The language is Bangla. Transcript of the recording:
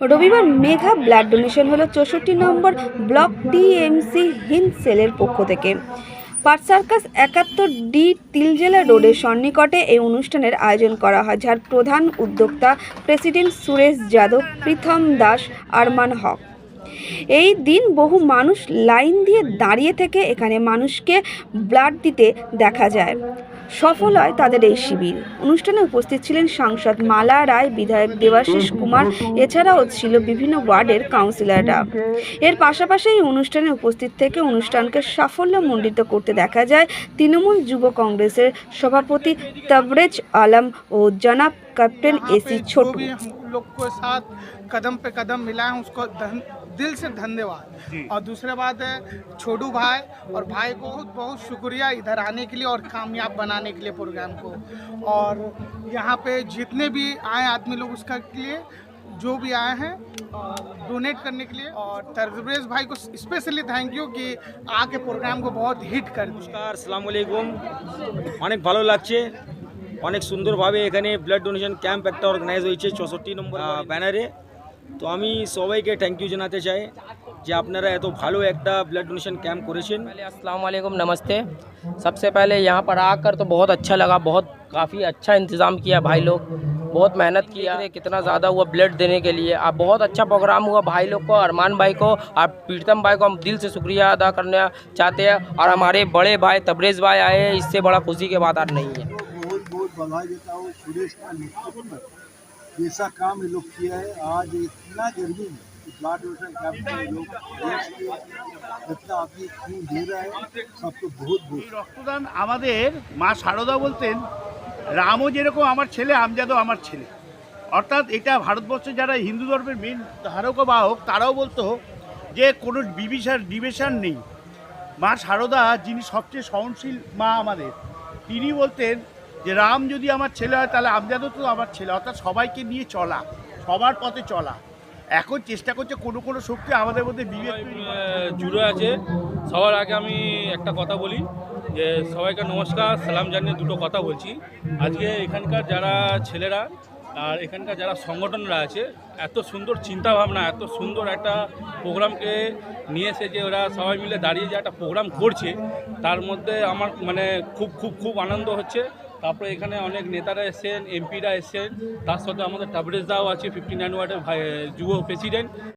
রবিবার মেঘা ব্লাড ডোনেশন হলো চৌষট্টি নম্বর ব্লক টিএমসি হিন্দ সেলের পক্ষ থেকে। পাট সার্কাস একাত্তর ডি তিলজেলা রোডের সন্নিকটে এই অনুষ্ঠানের আয়োজন করা হয়, যার প্রধান উদ্যোক্তা প্রেসিডেন্ট সুরেশ যাদব, প্রীতম দাস, আরমান হক। এই দিন বহু মানুষ লাইন দিয়ে দাঁড়িয়ে থেকে এখানে মানুষকে ব্লাড দিতে দেখা যায়। সফল হয় তাদের এই শিবির। অনুষ্ঠানে উপস্থিত ছিলেন সাংসদ মালা রায়, বিধায়ক দেবাশিস কুমার, এছাড়াও ছিল বিভিন্ন ওয়ার্ডের কাউন্সিলররা। এর পাশাপাশি এই অনুষ্ঠানে উপস্থিত থেকে অনুষ্ঠানকে সাফল্য মণ্ডিত করতে দেখা যায় তৃণমূল যুব কংগ্রেসের সভাপতি তবরেজ আলম ও জনাব ক্যাপ্টেন এসি जो ছোটু भी हम लोग को साथ कदम पे कदम मिला है उसको धन, दिल से धन्यवाद और दूसरा बात है छोटू भाई और भाई को बहुत बहुत शुक्रिया इधर आने के लिए और कामयाब बनाने के लिए प्रोग्राम को और यहाँ पे जितने भी आए आदमी लोग उसका के लिए जो भी आए हैं डोनेट करने के लिए और तरजबरेज भाई को स्पेशली थैंक यू कि आके प्रोग्राम को बहुत हिट कर दिया নমস্কার সালাম আলাইকুম অনেক ভালো লাগছে অনেক সুন্দরভাবে এখানে ব্লাড ডোনেশন ক্যাম্প একটা অর্গানাইজ হয়েছে চৌষট্টি নম্বর আহ, ব্যানারে তো আমি সবাইকে থ্যাংক ইউ জানাতে চাই যে আপনারা এত ভালো একটা ব্লাড ডোনেশন ক্যাম্প করেছেন पहले अस्सलाम वालेकुम नमस्ते सबसे पहले यहाँ पर आकर तो बहुत अच्छा लगा बहुत काफ़ी अच्छा इंतज़ाम किया भाई लोग बहुत मेहनत किया है कितना ज़्यादा हुआ ब्लड देने के लिए अब बहुत अच्छा प्रोग्राम हुआ भाई लोग को अरमान भाई को और प्रीतम भाई को हम दिल से शुक्रिया अदा करना चाहते हैं और हमारे बड़े भाई तबरेज़ भाई आए हैं इससे बड़ा खुशी की बात और नहीं है बहुत बहुत बधाई देता हूँ सुरेश का नेतृत्व में जैसा काम ये लोग किया है आज इतना गर्मी में ब्लड डोनेशन कैंप में लोग देश के इतना आदमी खून दे रहा है सबको बहुत बहुत এই রক্তদান আমাদের মা সারদা বলতেন রামও যেরকম আমার ছেলে আমজাদও আমার ছেলে অর্থাৎ এটা ভারতবর্ষে যারা হিন্দু ধর্মের মেন ধারক ও বাহক তারাও বলতো যে কোনো বিবিসার ডিভিশন নেই মা সারদা যিনি সবচেয়ে সহনশীল মা আমাদের তিনি বলতেন যে রাম যদি আমার ছেলে হয় তাহলে আমজাদও তো আমার ছেলে অর্থাৎ সবাইকে নিয়ে চলা সবার পথে চলা। এখন চেষ্টা করছে কোনো কোনো শক্তি আমাদের মধ্যে। আহ, জুড়ে আছে। সবার আগে আমি একটা কথা বলি যে সবাইকে নমস্কার সালাম জানিয়ে দুটো কথা বলছি। আজকে এখানকার যারা ছেলেরা আর এখানকার যারা সংগঠনরা আছে এত সুন্দর চিন্তা ভাবনা এত সুন্দর একটা প্রোগ্রামকে নিয়ে এসে যে ওরা সবাই মিলে দাঁড়িয়ে যে একটা প্রোগ্রাম করছে তার মধ্যে আমার মানে খুব খুব খুব আনন্দ হচ্ছে। তারপরে এখানে অনেক নেতারা এসছেন এমপিরা এসছেন। তার সাথে আমাদের টাবরেজ দাও আছে ফিফটি নাইন ওয়ার্ডের যুব প্রেসিডেন্ট